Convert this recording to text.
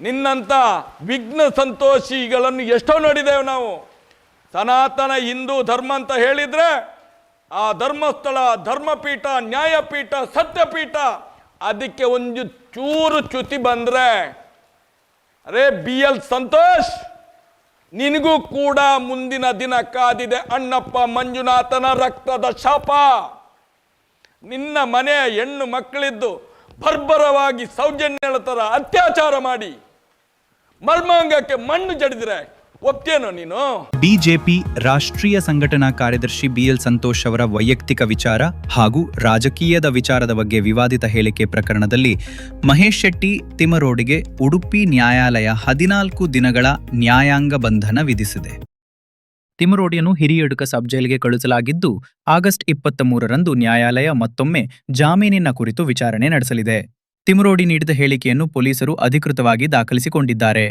ನಿನ್ನಂಥ ವಿಘ್ನ ಸಂತೋಷಿಗಳನ್ನು ಎಷ್ಟೋ ನೋಡಿದ್ದೇವೆ ನಾವು. ಸನಾತನ ಹಿಂದೂ ಧರ್ಮ ಅಂತ ಹೇಳಿದ್ರೆ ಆ ಧರ್ಮಸ್ಥಳ, ಧರ್ಮಪೀಠ, ನ್ಯಾಯಪೀಠ, ಸತ್ಯಪೀಠ, ಅದಕ್ಕೆ ಒಂದು ಚೂರು ಚ್ಯುತಿ ಬಂದ್ರೆ, ಅರೇ ಬಿ ಎಲ್ ಸಂತೋಷ್, ನಿನಗೂ ಕೂಡ ಮುಂದಿನ ದಿನ ಕಾದಿದೆ ಅಣ್ಣಪ್ಪ ಮಂಜುನಾಥನ ರಕ್ತದ ಶಾಪ. ನಿನ್ನ ಮನೆಯ ಹೆಣ್ಣು ಮಕ್ಕಳಿದ್ದು ಬರ್ಬರವಾಗಿ ಸೌಜನ್ಯಗಳ ಥರ ಅತ್ಯಾಚಾರ ಮಾಡಿ ಮರ್ಮಾಂಗಕ್ಕೆ ಮಣ್ಣು ಜಡಿದ್ರೆ ಒಪ್ತೇನೋ ನೀನು? ಬಿಜೆಪಿ ರಾಷ್ಟ್ರೀಯ ಸಂಘಟನಾ ಕಾರ್ಯದರ್ಶಿ ಬಿಎಲ್ ಸಂತೋಷ್ ಅವರ ವೈಯಕ್ತಿಕ ವಿಚಾರ ಹಾಗೂ ರಾಜಕೀಯದ ವಿಚಾರದ ಬಗ್ಗೆ ವಿವಾದಿತ ಹೇಳಿಕೆ ಪ್ರಕರಣದಲ್ಲಿ ಮಹೇಶ್ ಶೆಟ್ಟಿ ತಿಮರೋಡಿಗೆ ಉಡುಪಿ ನ್ಯಾಯಾಲಯ ಹದಿನಾಲ್ಕು ದಿನಗಳ ನ್ಯಾಯಾಂಗ ಬಂಧನ ವಿಧಿಸಿದೆ. ತಿಮರೋಡಿಯನ್ನು ಹಿರಿಯಡುಕ ಸಬ್ ಜೈಲಿಗೆ ಕಳುಹಿಸಲಾಗಿದ್ದು, ಆಗಸ್ಟ್ ಇಪ್ಪತ್ತ ಮೂರರಂದು ನ್ಯಾಯಾಲಯ ಮತ್ತೊಮ್ಮೆ ಜಾಮೀನಿನ ಕುರಿತು ವಿಚಾರಣೆ ನಡೆಸಲಿದೆ. ತಿಮರೋಡಿ ನೀಡಿದ ಹೇಳಿಕೆಯನ್ನು ಪೊಲೀಸರು ಅಧಿಕೃತವಾಗಿ ದಾಖಲಿಸಿಕೊಂಡಿದ್ದಾರೆ.